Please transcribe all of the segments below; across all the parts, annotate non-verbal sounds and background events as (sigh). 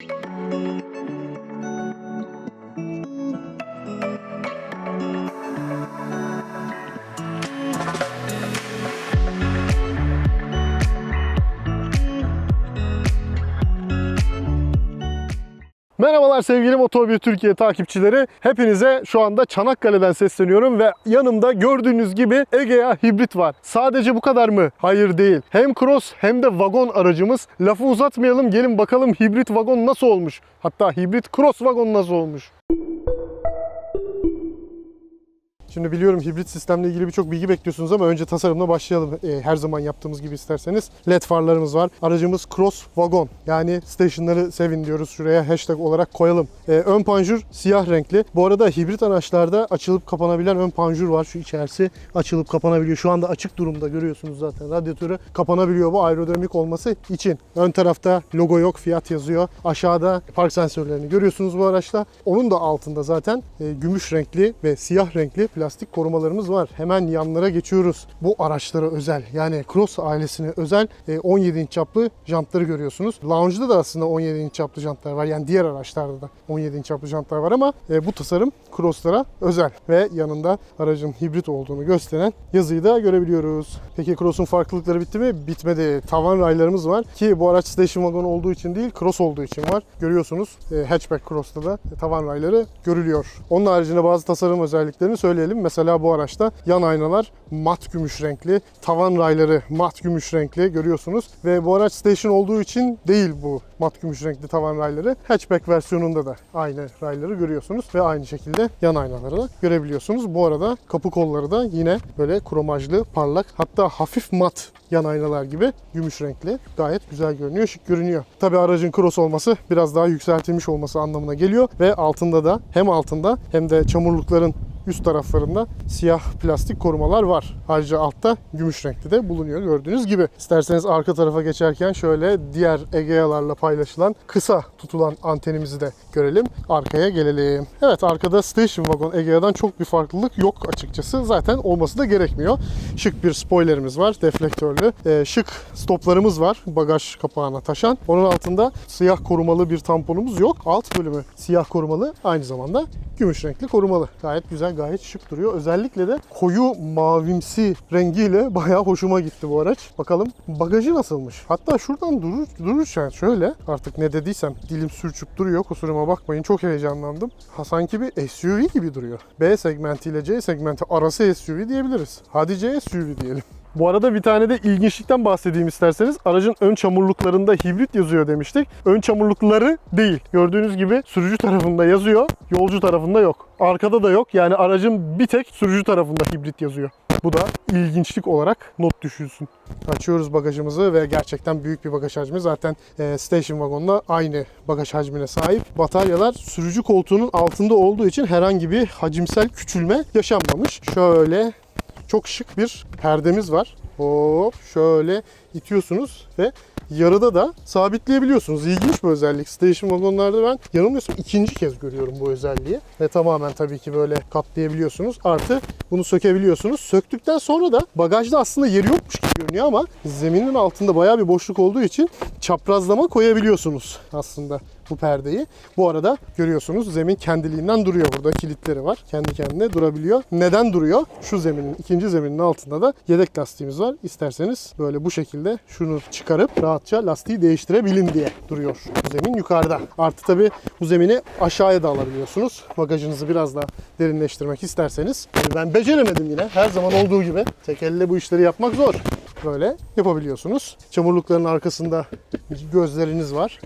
you Merhabalar sevgili Motor1 Türkiye takipçileri. Hepinize şu anda Çanakkale'den sesleniyorum ve yanımda gördüğünüz gibi Egea hibrit var. Sadece bu kadar mı? Hayır değil. Hem cross hem de vagon aracımız. Lafı uzatmayalım gelin bakalım hibrit vagon nasıl olmuş? Hatta hibrit cross vagon nasıl olmuş? Şimdi biliyorum hibrit sistemle ilgili birçok bilgi bekliyorsunuz ama önce tasarımla başlayalım. Ee, her zaman yaptığımız gibi isterseniz. LED farlarımız var. Aracımız Cross Wagon. Yani stationları sevin diyoruz. Şuraya hashtag olarak koyalım. Ee, ön panjur siyah renkli. Bu arada hibrit araçlarda açılıp kapanabilen ön panjur var. Şu içerisi açılıp kapanabiliyor. Şu anda açık durumda görüyorsunuz zaten. Radyatörü kapanabiliyor bu aerodinamik olması için. Ön tarafta logo yok, fiyat yazıyor. Aşağıda park sensörlerini görüyorsunuz bu araçta. Onun da altında zaten e, gümüş renkli ve siyah renkli plastik korumalarımız var. Hemen yanlara geçiyoruz. Bu araçlara özel yani Cross ailesine özel e, 17 inç çaplı jantları görüyorsunuz. Lounge'da da aslında 17 inç çaplı jantlar var. Yani diğer araçlarda da 17 inç çaplı jantlar var ama e, bu tasarım Cross'lara özel ve yanında aracın hibrit olduğunu gösteren yazıyı da görebiliyoruz. Peki Cross'un farklılıkları bitti mi? Bitmedi. Tavan raylarımız var ki bu araç station wagon olduğu için değil Cross olduğu için var. Görüyorsunuz e, hatchback Cross'ta da tavan rayları görülüyor. Onun haricinde bazı tasarım özelliklerini söyleyelim. Mesela bu araçta yan aynalar mat gümüş renkli, tavan rayları mat gümüş renkli görüyorsunuz. Ve bu araç station olduğu için değil bu mat gümüş renkli tavan rayları. Hatchback versiyonunda da aynı rayları görüyorsunuz ve aynı şekilde yan aynaları da görebiliyorsunuz. Bu arada kapı kolları da yine böyle kromajlı, parlak hatta hafif mat yan aynalar gibi gümüş renkli. Gayet güzel görünüyor, şık görünüyor. Tabi aracın cross olması biraz daha yükseltilmiş olması anlamına geliyor ve altında da hem altında hem de çamurlukların üst taraflarında siyah plastik korumalar var. Ayrıca altta gümüş renkli de bulunuyor gördüğünüz gibi. İsterseniz arka tarafa geçerken şöyle diğer Egea'larla paylaşılan kısa tutulan antenimizi de görelim. Arkaya gelelim. Evet arkada station wagon Egea'dan çok bir farklılık yok açıkçası. Zaten olması da gerekmiyor. Şık bir spoilerimiz var deflektörlü. Ee, şık stoplarımız var bagaj kapağına taşan. Onun altında siyah korumalı bir tamponumuz yok. Alt bölümü siyah korumalı aynı zamanda gümüş renkli korumalı. Gayet güzel, gayet şık duruyor. Özellikle de koyu mavimsi rengiyle (laughs) bayağı hoşuma gitti bu araç. Bakalım bagajı nasılmış? Hatta şuradan durur, dururken şöyle artık ne dediysem dilim sürçüp duruyor. Kusuruma bakmayın çok heyecanlandım. Ha sanki bir SUV gibi duruyor. B segmenti ile C segmenti arası SUV diyebiliriz. Hadi C SUV diyelim. Bu arada bir tane de ilginçlikten bahsedeyim isterseniz. Aracın ön çamurluklarında hibrit yazıyor demiştik. Ön çamurlukları değil. Gördüğünüz gibi sürücü tarafında yazıyor, yolcu tarafında yok. Arkada da yok. Yani aracın bir tek sürücü tarafında hibrit yazıyor. Bu da ilginçlik olarak not düşülsün. Açıyoruz bagajımızı ve gerçekten büyük bir bagaj hacmi. Zaten e, station wagonla aynı bagaj hacmine sahip. Bataryalar sürücü koltuğunun altında olduğu için herhangi bir hacimsel küçülme yaşanmamış. Şöyle çok şık bir perdemiz var. Hop şöyle itiyorsunuz ve yarıda da sabitleyebiliyorsunuz. İlginç bir özellik. Station wagonlarda ben yanılmıyorsam ikinci kez görüyorum bu özelliği. Ve tamamen tabii ki böyle katlayabiliyorsunuz. Artı bunu sökebiliyorsunuz. Söktükten sonra da bagajda aslında yeri yokmuş gibi görünüyor ama zeminin altında bayağı bir boşluk olduğu için çaprazlama koyabiliyorsunuz aslında bu perdeyi. Bu arada görüyorsunuz zemin kendiliğinden duruyor. Burada kilitleri var. Kendi kendine durabiliyor. Neden duruyor? Şu zeminin, ikinci zeminin altında da yedek lastiğimiz var. İsterseniz böyle bu şekilde şunu çıkarıp rahatça lastiği değiştirebilin diye duruyor. Zemin yukarıda. Artı tabi bu zemini aşağıya da alabiliyorsunuz. Bagajınızı biraz daha derinleştirmek isterseniz. Yani ben beceremedim yine. Her zaman olduğu gibi. Tek elle bu işleri yapmak zor. Böyle yapabiliyorsunuz. Çamurlukların arkasında gözleriniz var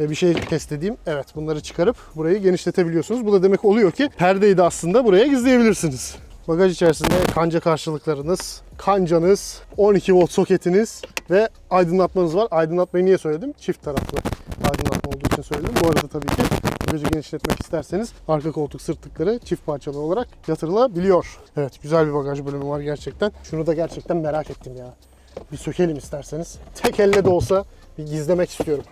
ve bir şey test edeyim. Evet bunları çıkarıp burayı genişletebiliyorsunuz. Bu da demek oluyor ki perdeyi de aslında buraya gizleyebilirsiniz. Bagaj içerisinde kanca karşılıklarınız, kancanız, 12 volt soketiniz ve aydınlatmanız var. Aydınlatmayı niye söyledim? Çift taraflı aydınlatma olduğu için söyledim. Bu arada tabii ki bagajı genişletmek isterseniz arka koltuk sırtlıkları çift parçalı olarak yatırılabiliyor. Evet güzel bir bagaj bölümü var gerçekten. Şunu da gerçekten merak ettim ya. Bir sökelim isterseniz. Tek elle de olsa bir gizlemek istiyorum.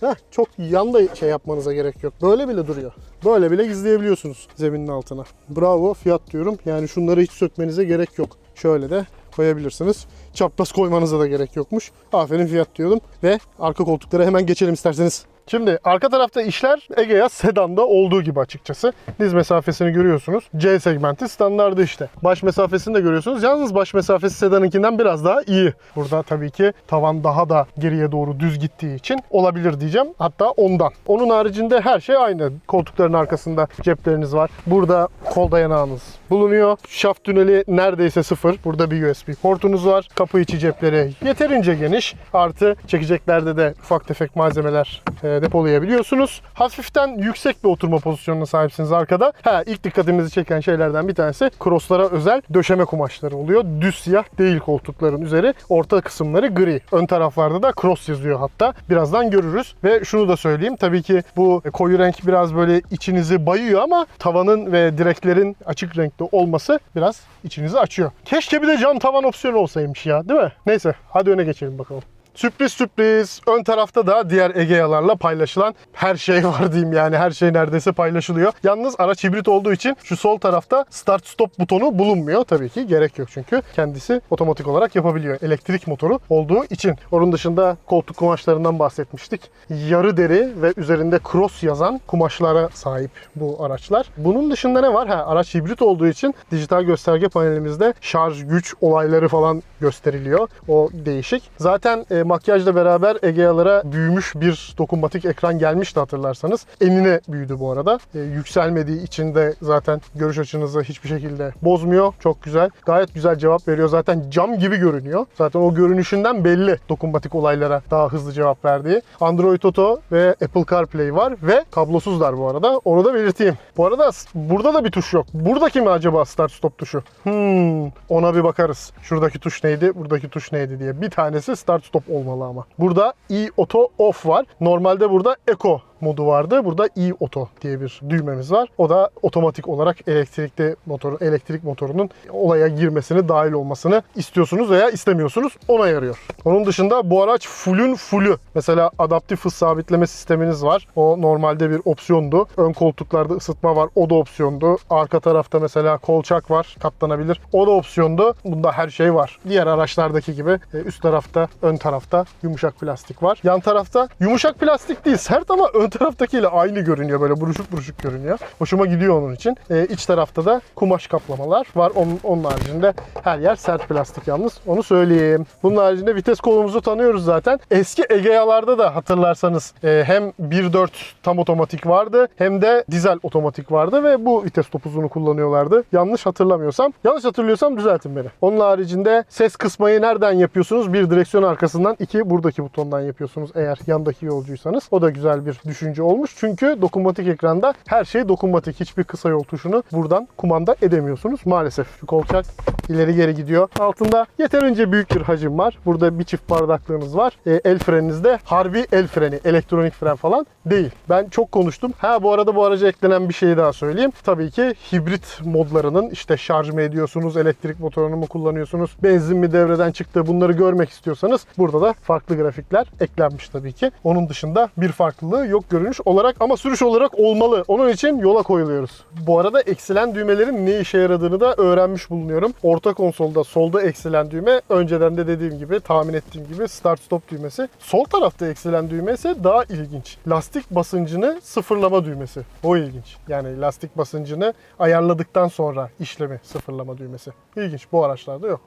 Heh, çok yanda şey yapmanıza gerek yok. Böyle bile duruyor. Böyle bile gizleyebiliyorsunuz zeminin altına. Bravo fiyat diyorum. Yani şunları hiç sökmenize gerek yok. Şöyle de koyabilirsiniz. Çapraz koymanıza da gerek yokmuş. Aferin fiyat diyordum. Ve arka koltuklara hemen geçelim isterseniz. Şimdi arka tarafta işler Egea sedanda olduğu gibi açıkçası. Diz mesafesini görüyorsunuz. C segmenti standardı işte. Baş mesafesini de görüyorsunuz. Yalnız baş mesafesi sedanınkinden biraz daha iyi. Burada tabii ki tavan daha da geriye doğru düz gittiği için olabilir diyeceğim. Hatta ondan. Onun haricinde her şey aynı. Koltukların arkasında cepleriniz var. Burada kol dayanağınız bulunuyor. Şaft tüneli neredeyse sıfır. Burada bir USB portunuz var. Kapı içi cepleri yeterince geniş. Artı çekeceklerde de ufak tefek malzemeler e, depolayabiliyorsunuz. Hafiften yüksek bir oturma pozisyonuna sahipsiniz arkada. Ha ilk dikkatimizi çeken şeylerden bir tanesi crosslara özel döşeme kumaşları oluyor. Düz siyah değil koltukların üzeri. Orta kısımları gri. Ön taraflarda da cross yazıyor hatta. Birazdan görürüz. Ve şunu da söyleyeyim. Tabii ki bu koyu renk biraz böyle içinizi bayıyor ama tavanın ve direklerin açık renkte olması biraz içinizi açıyor. Keşke bir de cam tavan opsiyonu olsaymış ya değil mi? Neyse hadi öne geçelim bakalım. Sürpriz sürpriz. Ön tarafta da diğer Egea'larla paylaşılan her şey var diyeyim yani her şey neredeyse paylaşılıyor. Yalnız araç hibrit olduğu için şu sol tarafta start stop butonu bulunmuyor. Tabii ki gerek yok çünkü kendisi otomatik olarak yapabiliyor. Elektrik motoru olduğu için. Onun dışında koltuk kumaşlarından bahsetmiştik. Yarı deri ve üzerinde cross yazan kumaşlara sahip bu araçlar. Bunun dışında ne var? Ha, araç hibrit olduğu için dijital gösterge panelimizde şarj güç olayları falan gösteriliyor. O değişik. Zaten e, makyajla beraber Egea'lara büyümüş bir dokunmatik ekran gelmişti hatırlarsanız. Enine büyüdü bu arada. E, yükselmediği için de zaten görüş açınızı hiçbir şekilde bozmuyor. Çok güzel. Gayet güzel cevap veriyor. Zaten cam gibi görünüyor. Zaten o görünüşünden belli dokunmatik olaylara daha hızlı cevap verdiği. Android Auto ve Apple CarPlay var ve kablosuzlar bu arada. Onu da belirteyim. Bu arada burada da bir tuş yok. Buradaki mi acaba start stop tuşu? Hmm, ona bir bakarız. Şuradaki tuş neydi, buradaki tuş neydi diye. Bir tanesi start stop olmalı ama. Burada e-auto off var. Normalde burada eco modu vardı. Burada e-auto diye bir düğmemiz var. O da otomatik olarak elektrikli motoru, elektrik motorunun olaya girmesini, dahil olmasını istiyorsunuz veya istemiyorsunuz. Ona yarıyor. Onun dışında bu araç fullün fullü. Mesela adaptif hız sabitleme sisteminiz var. O normalde bir opsiyondu. Ön koltuklarda ısıtma var. O da opsiyondu. Arka tarafta mesela kolçak var. Katlanabilir. O da opsiyondu. Bunda her şey var. Diğer araçlardaki gibi e, üst tarafta, ön tarafta yumuşak plastik var. Yan tarafta yumuşak plastik değil, sert ama ön taraftakiyle aynı görünüyor. Böyle buruşuk buruşuk görünüyor. Hoşuma gidiyor onun için. E, iç tarafta da kumaş kaplamalar var. Onun, onun haricinde her yer sert plastik yalnız. Onu söyleyeyim. Bunun haricinde vites kolumuzu tanıyoruz zaten. Eski Egea'larda da hatırlarsanız e, hem 1.4 tam otomatik vardı hem de dizel otomatik vardı ve bu vites topuzunu kullanıyorlardı. Yanlış hatırlamıyorsam. Yanlış hatırlıyorsam düzeltin beni. Onun haricinde ses kısmayı nereden yapıyorsunuz? Bir direksiyon arkasından, iki buradaki butondan yapıyorsunuz eğer yandaki yolcuysanız. O da güzel bir düşünce olmuş. Çünkü dokunmatik ekranda her şey dokunmatik. Hiçbir kısa yol tuşunu buradan kumanda edemiyorsunuz maalesef. Şu kolçak ileri geri gidiyor. Altında yeterince büyük bir hacim var. Burada bir çift bardaklığınız var. E, el freninizde harbi el freni, elektronik fren falan değil. Ben çok konuştum. Ha bu arada bu araca eklenen bir şey daha söyleyeyim. Tabii ki hibrit modlarının işte şarj mı ediyorsunuz, elektrik motorunu mu kullanıyorsunuz, benzin mi devreden çıktı bunları görmek istiyorsanız burada da farklı grafikler eklenmiş tabii ki. Onun dışında bir farklılığı yok görünüş olarak ama sürüş olarak olmalı. Onun için yola koyuluyoruz. Bu arada eksilen düğmelerin ne işe yaradığını da öğrenmiş bulunuyorum. Orta konsolda solda eksilen düğme önceden de dediğim gibi tahmin ettiğim gibi start stop düğmesi. Sol tarafta eksilen düğme ise daha ilginç. Lastik basıncını sıfırlama düğmesi. O ilginç. Yani lastik basıncını ayarladıktan sonra işlemi sıfırlama düğmesi. İlginç. Bu araçlarda yok.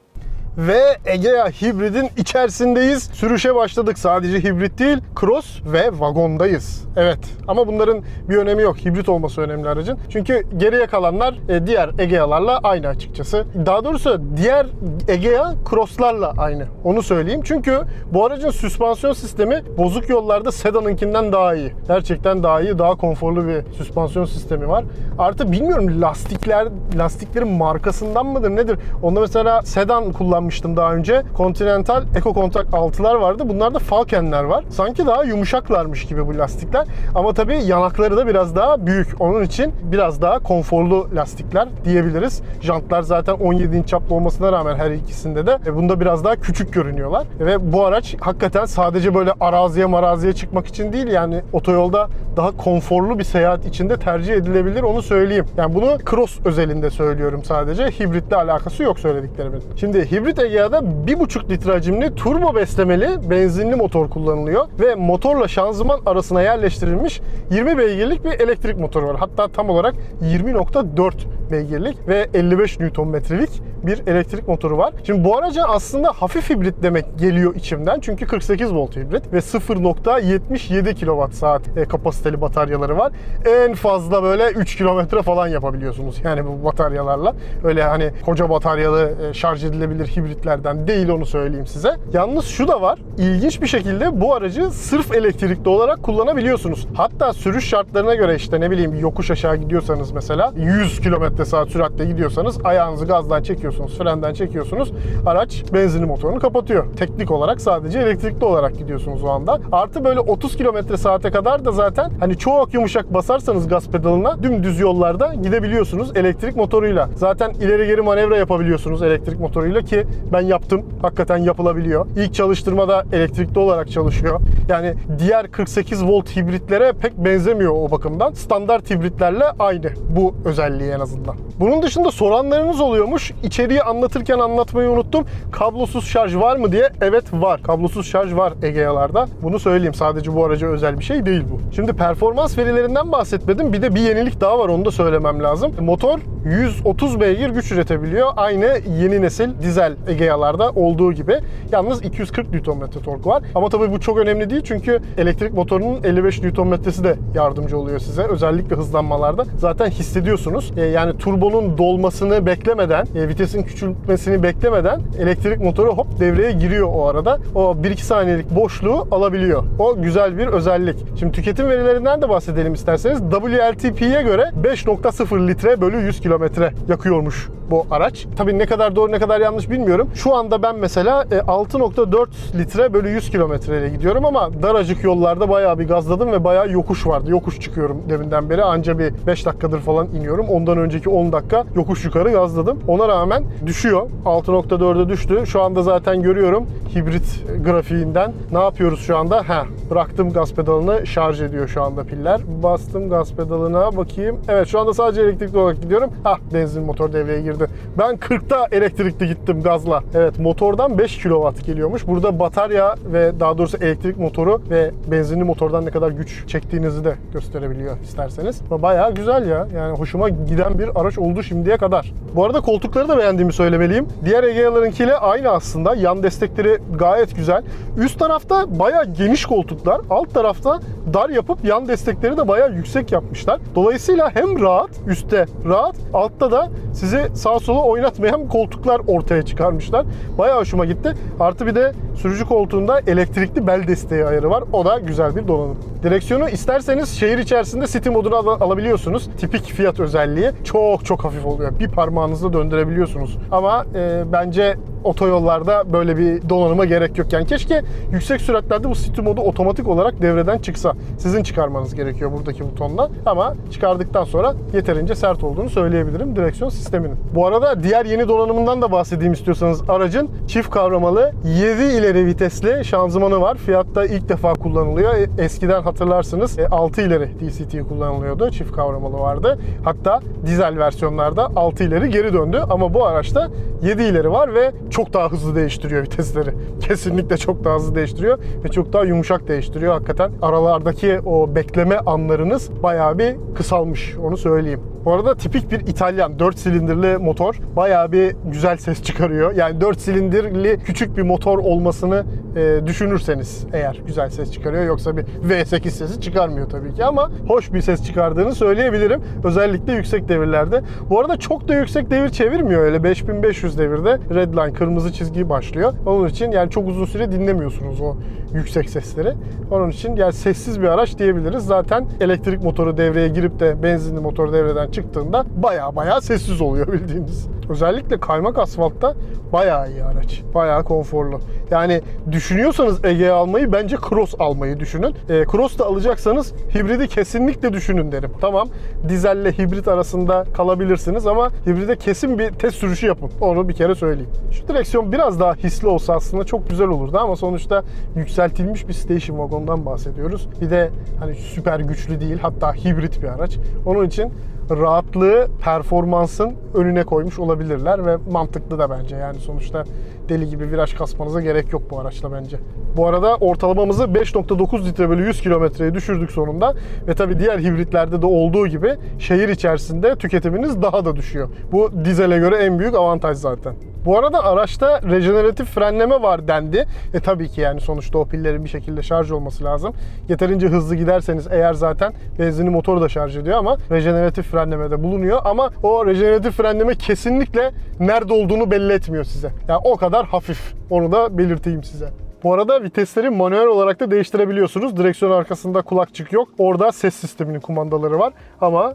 Ve Egea hibridin içerisindeyiz. Sürüşe başladık. Sadece hibrit değil, cross ve vagondayız. Evet ama bunların bir önemi yok. Hibrit olması önemli aracın. Çünkü geriye kalanlar e, diğer Egea'larla aynı açıkçası. Daha doğrusu diğer Egea crosslarla aynı. Onu söyleyeyim. Çünkü bu aracın süspansiyon sistemi bozuk yollarda sedanınkinden daha iyi. Gerçekten daha iyi, daha konforlu bir süspansiyon sistemi var. Artı bilmiyorum lastikler, lastiklerin markasından mıdır nedir? Onda mesela sedan kullanmıştım daha önce. Continental Eco Contact 6'lar vardı. Bunlarda Falken'ler var. Sanki daha yumuşaklarmış gibi bu lastikler. Ama tabii yanakları da biraz daha büyük. Onun için biraz daha konforlu lastikler diyebiliriz. Jantlar zaten 17 inç çaplı olmasına rağmen her ikisinde de e, bunda biraz daha küçük görünüyorlar. Ve bu araç hakikaten sadece böyle araziye maraziye çıkmak için değil yani otoyolda daha konforlu bir seyahat içinde tercih edilebilir onu söyleyeyim. Yani bunu cross özelinde söylüyorum sadece. Hibritle alakası yok söylediklerimin. Şimdi hibrit Egea'da 1,5 litre hacimli turbo beslemeli benzinli motor kullanılıyor ve motorla şanzıman arasına yerleştirilmiş 20 beygirlik bir elektrik motoru var. Hatta tam olarak 20.4 beygirlik ve 55 Nm'lik bir elektrik motoru var. Şimdi bu araca aslında hafif hibrit demek geliyor içimden. Çünkü 48 volt hibrit ve 0.77 kWh saat e, kapasiteli bataryaları var. En fazla böyle 3 kilometre falan yapabiliyorsunuz yani bu bataryalarla. Öyle hani koca bataryalı e, şarj edilebilir hibritlerden değil onu söyleyeyim size. Yalnız şu da var. İlginç bir şekilde bu aracı sırf elektrikli olarak kullanabiliyorsunuz. Hatta sürüş şartlarına göre işte ne bileyim yokuş aşağı gidiyorsanız mesela 100 km saat süratle gidiyorsanız ayağınızı gazdan çekiyorsunuz, frenden çekiyorsunuz. Araç benzinli motorunu kapatıyor. Teknik olarak sadece elektrikli olarak gidiyorsunuz o anda. Artı böyle 30 km saate kadar da zaten hani çok yumuşak basarsanız gaz pedalına dümdüz yollarda gidebiliyorsunuz elektrik motoruyla. Zaten ileri geri manevra yapabiliyorsunuz elektrik motoruyla ki ben yaptım. Hakikaten yapılabiliyor. İlk çalıştırmada elektrikli olarak çalışıyor. Yani diğer 48 volt hibritlere pek benzemiyor o bakımdan. Standart hibritlerle aynı bu özelliği en azından. Bunun dışında soranlarınız oluyormuş. İçeriği anlatırken anlatmayı unuttum. Kablosuz şarj var mı diye. Evet var. Kablosuz şarj var Egea'larda. Bunu söyleyeyim. Sadece bu araca özel bir şey değil bu. Şimdi performans verilerinden bahsetmedim. Bir de bir yenilik daha var. Onu da söylemem lazım. Motor 130 beygir güç üretebiliyor. Aynı yeni nesil dizel Egea'larda olduğu gibi. Yalnız 240 Nm tork var. Ama tabii bu çok önemli değil çünkü elektrik motorunun 55 Nm'si de yardımcı oluyor size. Özellikle hızlanmalarda. Zaten hissediyorsunuz. E, yani turbonun dolmasını beklemeden, e, vitesin küçültmesini beklemeden elektrik motoru hop devreye giriyor o arada. O 1-2 saniyelik boşluğu alabiliyor. O güzel bir özellik. Şimdi tüketim verilerinden de bahsedelim isterseniz. WLTP'ye göre 5.0 litre bölü 100 kilometre yakıyormuş bu araç. Tabii ne kadar doğru ne kadar yanlış bilmiyorum. Şu anda ben mesela e, 6.4 litre bölü 100 kilometre ile gidiyorum ama daracık yollarda bayağı bir gazladım ve bayağı yokuş vardı. Yokuş çıkıyorum deminden beri. Anca bir 5 dakikadır falan iniyorum. Ondan önceki 10 dakika yokuş yukarı gazladım. Ona rağmen düşüyor. 6.4'e düştü. Şu anda zaten görüyorum hibrit grafiğinden. Ne yapıyoruz şu anda? Ha, bıraktım gaz pedalını şarj ediyor şu anda piller. Bastım gaz pedalına bakayım. Evet şu anda sadece elektrikli olarak gidiyorum. Ah benzin motor devreye girdi. Ben 40'ta elektrikli gittim gazla. Evet motordan 5 kW geliyormuş. Burada batarya ve daha doğrusu elektrik motoru ve benzinli motordan ne kadar güç çektiğinizi de gösterebiliyor isterseniz. Bayağı güzel ya. Yani hoşuma giden bir araç oldu şimdiye kadar. Bu arada koltukları da beğendiğimi söylemeliyim. Diğer Egea'larınkiyle aynı aslında. Yan destekleri gayet güzel. Üst tarafta bayağı geniş koltuklar. Alt tarafta dar yapıp yan destekleri de bayağı yüksek yapmışlar. Dolayısıyla hem rahat, üstte rahat, altta da sizi sağa sola oynatmayan koltuklar ortaya çıkarmışlar. Bayağı hoşuma gitti. Artı bir de sürücü koltuğunda elektrikli bel desteği ayarı var. O da güzel bir donanım. Direksiyonu isterseniz şehir içerisinde City modunu al- alabiliyorsunuz. Tipik Fiat özelliği. Çok çok hafif oluyor. Bir parmağınızla döndürebiliyorsunuz. Ama e, bence otoyollarda böyle bir donanıma gerek yok. Yani keşke yüksek süratlerde bu City modu otomatik olarak devreden çıksa. Sizin çıkarmanız gerekiyor buradaki butonla. Ama çıkardıktan sonra yeterince sert olduğunu söyleyebilirim direksiyon sisteminin. Bu arada diğer yeni donanımından da bahsedeyim istiyorsanız aracın çift kavramalı 7 ileri vitesli şanzımanı var. Fiat'ta ilk defa kullanılıyor. E, Eskiden hatırlarsınız e, 6 ileri DCT kullanılıyordu. Çift kavramalı vardı. Hatta dizel versiyonlarda 6 ileri geri döndü. Ama bu araçta 7 ileri var ve çok daha hızlı değiştiriyor vitesleri. (laughs) Kesinlikle çok daha hızlı değiştiriyor ve çok daha yumuşak değiştiriyor. Hakikaten aralardaki o bekleme anlarınız bayağı bir kısalmış onu söyleyeyim. Bu arada tipik bir İtalyan 4 silindirli motor bayağı bir güzel ses çıkarıyor. Yani 4 silindirli küçük bir motor olmasını e, düşünürseniz eğer güzel ses çıkarıyor. Yoksa bir V8 sesi çıkarmıyor tabii ki ama hoş bir ses çıkardığını söyleyebilirim. Özellikle yüksek devirlerde. Bu arada çok da yüksek devir çevirmiyor öyle 5500 devirde redline kırmızı çizgi başlıyor. Onun için yani çok uzun süre dinlemiyorsunuz o yüksek sesleri. Onun için yani sessiz bir araç diyebiliriz. Zaten elektrik motoru devreye girip de benzinli motor devreden çıktığında baya baya sessiz oluyor bildiğiniz. Özellikle kaymak asfaltta bayağı iyi araç. Bayağı konforlu. Yani düşünüyorsanız Ege almayı bence Cross almayı düşünün. E, Cross da alacaksanız hibridi kesinlikle düşünün derim. Tamam dizelle hibrit arasında kalabilirsiniz ama hibride kesin bir test sürüşü yapın. Onu bir kere söyleyeyim. Şu direksiyon biraz daha hisli olsa aslında çok güzel olurdu ama sonuçta yükseltilmiş bir station wagon'dan bahsediyoruz. Bir de hani süper güçlü değil hatta hibrit bir araç. Onun için rahatlığı performansın önüne koymuş olabilirler ve mantıklı da bence yani sonuçta deli gibi viraj kasmanıza gerek yok bu araçla bence. Bu arada ortalamamızı 5.9 litre bölü 100 kilometreye düşürdük sonunda ve tabii diğer hibritlerde de olduğu gibi şehir içerisinde tüketiminiz daha da düşüyor. Bu dizele göre en büyük avantaj zaten. Bu arada araçta rejeneratif frenleme var dendi. E tabii ki yani sonuçta o pillerin bir şekilde şarj olması lazım. Yeterince hızlı giderseniz eğer zaten benzinli motoru da şarj ediyor ama rejeneratif frenleme de bulunuyor. Ama o rejeneratif frenleme kesinlikle nerede olduğunu belli etmiyor size. Yani o kadar hafif. Onu da belirteyim size. Bu arada vitesleri manuel olarak da değiştirebiliyorsunuz. Direksiyon arkasında kulakçık yok. Orada ses sisteminin kumandaları var. Ama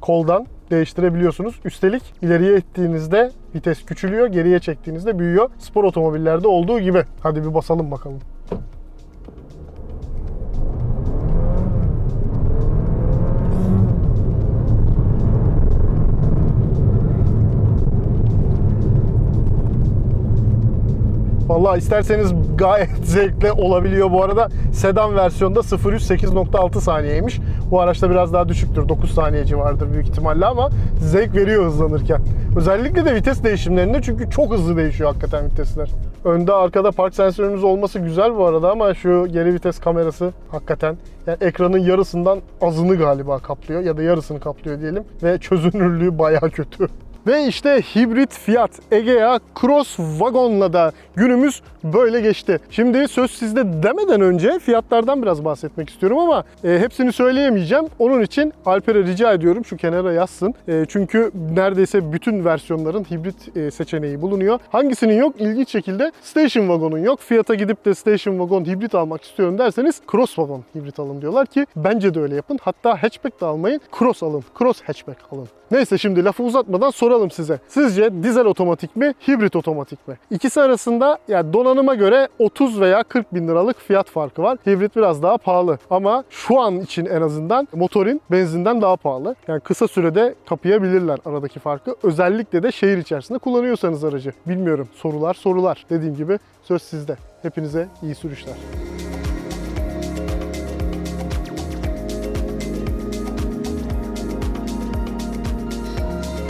koldan değiştirebiliyorsunuz. Üstelik ileriye ittiğinizde vites küçülüyor, geriye çektiğinizde büyüyor. Spor otomobillerde olduğu gibi. Hadi bir basalım bakalım. Vallahi isterseniz gayet (laughs) zevkli olabiliyor bu arada. Sedan versiyonda 0-100 8.6 saniyeymiş. Bu araçta biraz daha düşüktür. 9 saniye civarıdır büyük ihtimalle ama zevk veriyor hızlanırken. Özellikle de vites değişimlerinde çünkü çok hızlı değişiyor hakikaten vitesler. Önde arkada park sensörümüz olması güzel bu arada ama şu geri vites kamerası hakikaten yani ekranın yarısından azını galiba kaplıyor ya da yarısını kaplıyor diyelim ve çözünürlüğü bayağı kötü. Ve işte hibrit Fiat Egea Cross Wagon'la da günümüz böyle geçti. Şimdi söz sizde demeden önce fiyatlardan biraz bahsetmek istiyorum ama e, hepsini söyleyemeyeceğim. Onun için Alper'e rica ediyorum şu kenara yazsın. E, çünkü neredeyse bütün versiyonların hibrit e, seçeneği bulunuyor. Hangisinin yok? İlginç şekilde Station Wagon'un yok. Fiat'a gidip de Station Wagon hibrit almak istiyorum derseniz Cross Wagon hibrit alın diyorlar ki bence de öyle yapın. Hatta hatchback de almayın. Cross alın. Cross hatchback alın. Neyse şimdi lafı uzatmadan soralım size. Sizce dizel otomatik mi, hibrit otomatik mi? İkisi arasında yani donanıma göre 30 veya 40 bin liralık fiyat farkı var. Hibrit biraz daha pahalı ama şu an için en azından motorin benzinden daha pahalı. Yani kısa sürede kapayabilirler aradaki farkı. Özellikle de şehir içerisinde kullanıyorsanız aracı. Bilmiyorum. Sorular sorular. Dediğim gibi söz sizde. Hepinize iyi sürüşler.